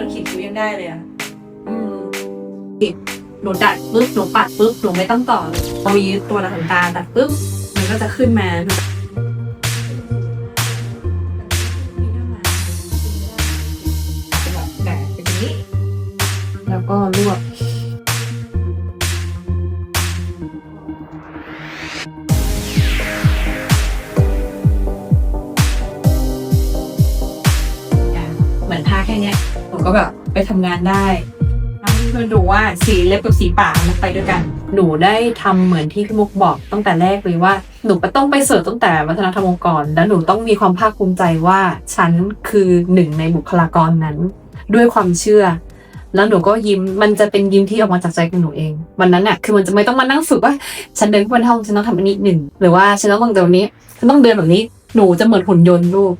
รื่องขีดคิ้วยังได้เลยอะอืมหนูดัดปุ๊บหนูปัดปุ๊บหนูไม่ต้องต่อเลยเอามีตัวหนังตาดัดปุ๊บมันก็จะขึ้นมาเป็นแบบแบบเป็นนี้แล้วก็รวบ นท่าแค่เนี้ยผมก็แบบไปทำงานได้ทำให้เพื่อนดูว่าสีเล็บกับสีปากมันไปด้วยกัน หนูได้ทำเหมือนที่พี่มุกบอกตั้งแต่แรกเลยว่า หนูต้องไปเสิร์ชตั้งแต่วัฒนธรรมองค์กร แล้วหนูต้องมีความภาคภูมิใจว่า ฉันคือหนึ่งในบุคลากรนั้น ด้วยความเชื่อ แล้วหนูก็ยิ้มมันจะเป็นยิ้มที่ออกมาจากใจของหนูเอง วันนั้นน่ะคือมันจะไม่ต้องมานั่งฝึกว่า ฉันเดินเข้าไปในห้องฉันต้องทำอันนี้หนึ่งหรือว่าฉันต้องเดินแบบนี้ฉันต้องเดินแบบนี้ หนูจะเหมือนหุ่นยนต์ลูก